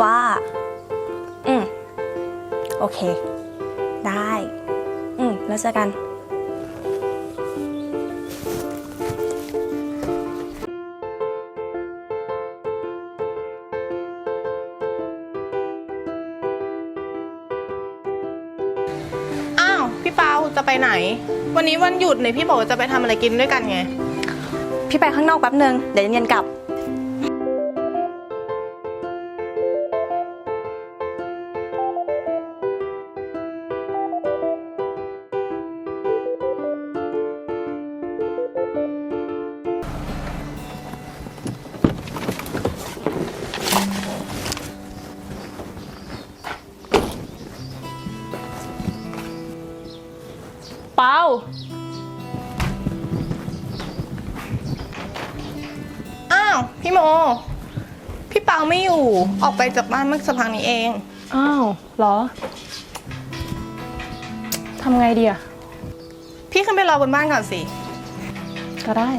ว่า อืม โอเค ได้ อืม แล้วเจอกัน อ้าว พี่เปาจะไปไหน วันนี้วันหยุดเนี่ยพี่บอกว่าจะไปทำอะไรกินด้วยกันไง พี่ไปข้างนอกแป๊บนึง เดี๋ยวเย็นๆกลับ พี่โมพี่เปาไม่อยู่ ออกไปจากบ้านเมื่อสักพักนี้เอง อ้าวเหรอทำไงดีอะพี่ขึ้นไปรอบนบ้านก่อนสิ ก็ได้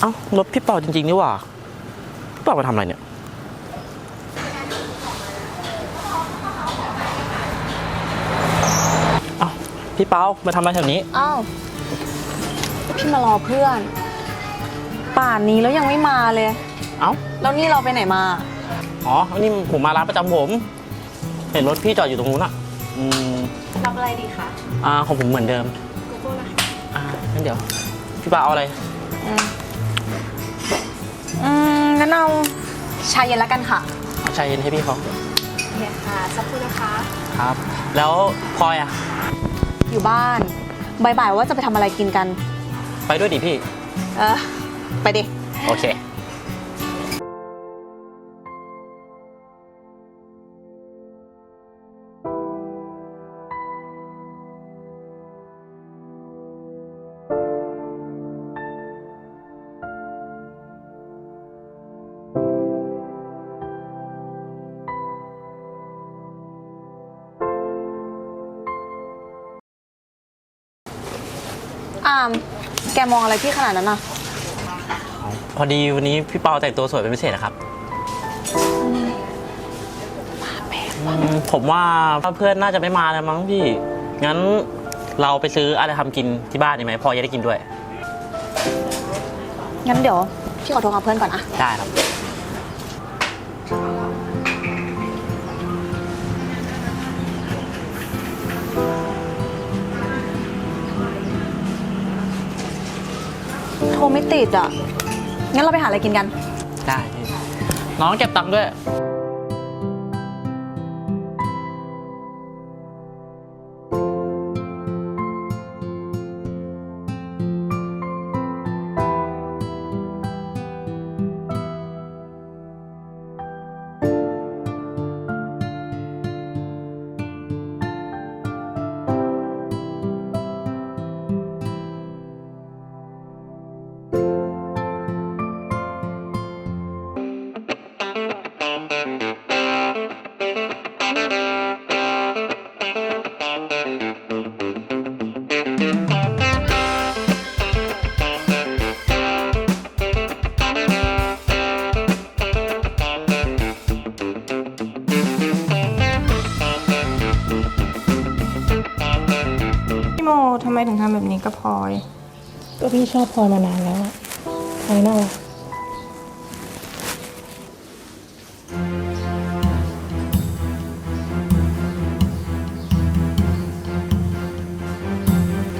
เอ้ารถพี่เป่าจริงๆนี่หว่าพี่เป่ามาทำอะไรเนี่ย เอ้าพี่เปามาทำอะไรแถวนี้ อ้าวพี่มารอเพื่อน ป่านนี้แล้วยังไม่มาเลย เอ้า แล้วนี่เราไปไหนมา อ๋อนี่ผมมาร้านประจำผม เห็นรถพี่จอดอยู่ตรงนู้นอะ อืม รับอะไรดีคะอ่าของผมเหมือนเดิมโกโก้นะอ่างั้นเดี๋ยว พี่เปาเอาอะไร อืม อืมงั้นเอาชาเย็นแล้วกันค่ะเอาชาเย็นให้พี่เขาโอเคค่ะสักครู่นะคะ ครับ แล้วพลอยอะอยู่บ้านบ่ายๆว่าจะไปทำอะไรกินกัน ไปด้วยดิพี่ เออ ไปดิ โอเค อาม แกมองอะไรพี่ขนาดนั้นน่ะพอดีวันนี้พี่เปาแต่งตัวสวยเป็นพิเศษนะครับอืมผมว่าเพื่อนน่าจะไม่มาแล้วมั้งพี่ งั้นเราไปซื้ออะไรทำกินที่บ้านดีไหมพอจะได้กินด้วย งั้นเดี๋ยว พี่ขอโทรหาเพื่อนก่อนอะได้ครับ งไม่ติดอะ งั้นเราไปหาอะไรกินกัน ได้พี่น้องเก็บตังค์ด้วย ทำไมถึงทำแบบนี้กับพลอย ก็พี่ชอบพลอยมานานแล้วอะพลอยน่ารัก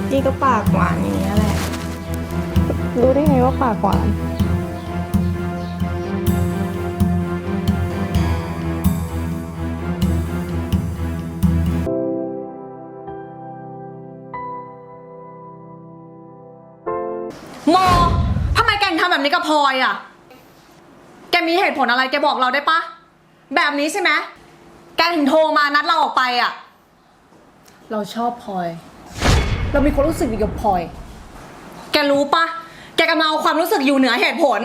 พี่ก็ปากหวานอย่างนี้ยแหละ รู้ได้ไงว่าปากหวาน โมทำไมแกถึงทำแบบนี้กับพลอยอะ แกมีเหตุผลอะไรแกบอกเราได้ปะ แบบนี้ใช่ไหม แกถึงโทรมานัดเราออกไปอะ เราชอบพลอย เรามีความรู้สึกดีกับพลอย แกรู้ปะ แกกำลังเอาความรู้สึกอยู่เหนือเหตุผล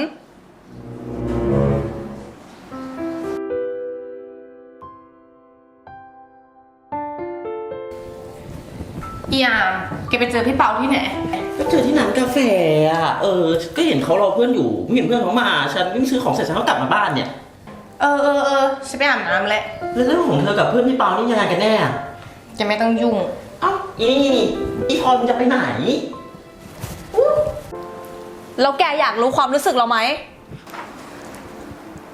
อีอามแกไปเจอพี่เปาที่ไหน ก็เจอที่ร้านกาแฟอะ เออ ก็เห็นเขารอเพื่อนอยู่ไม่เห็นเพื่อนเขามา ฉันวิ่งซื้อของเสร็จฉันก็กลับมาบ้านเนี่ย เออเออเออฉันไปอาบน้ำแหละแล้วเรื่องของเธอกับเพื่อนพี่เปานี่ยังไงกันแน่อะแกไม่ต้องยุ่ง เอ้าอีนี่อีพลอยมันจะไปไหน แล้วแกอยากรู้ความรู้สึกเราไหม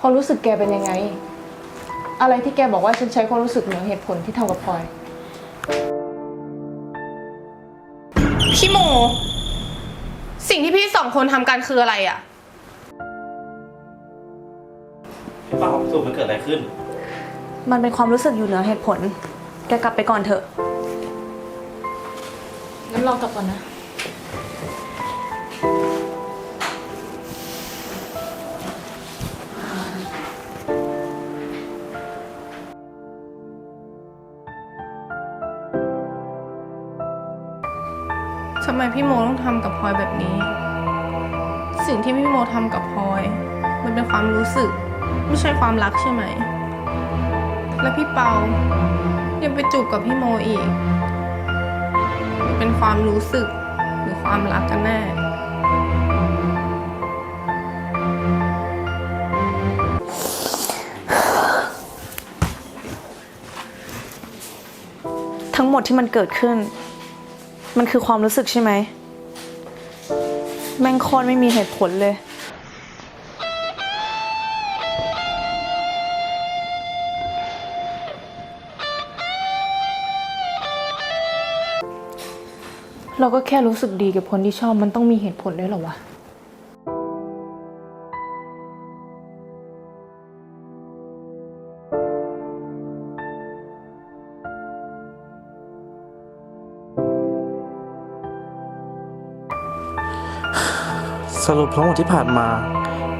ความรู้สึกแกเป็นยังไง อะไรที่แกบอกว่าฉันใช้ความรู้สึกเหนือเหตุผลที่ทำกับพลอย พี่โม สิ่งที่พี่สองคนทำกันคืออะไรอะพี่เปาสรุปมันเกิดอะไรขึ้น มันเป็นความรู้สึกอยู่เหนือเหตุผล แกกลับไปก่อนเถอะ งั้นเรากลับก่อนนะ ไมพี่โมต้องทำกับพลอยแบบนี้ สิ่งที่พี่โมทำกับพลอย มันเป็นความรู้สึก ไม่ใช่ความรักใช่ไหม และพี่เปายังไปจูบกับพี่โมอีกมันเป็นความรู้สึกหรือความรักกันแน่ทั้งหมดที่มันเกิดขึ้น มันคือความรู้สึกใช่ไหม แม่งโคตรไม่มีเหตุผลเลย เราก็แค่รู้สึกดีกับคนที่ชอบมันต้องมีเหตุผลด้วยเหรอวะ สรุปทั้งหมดที่ผ่านมา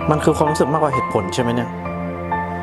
มันคือความรู้สึกมากกว่าเหตุผลใช่ไหมเนี่ย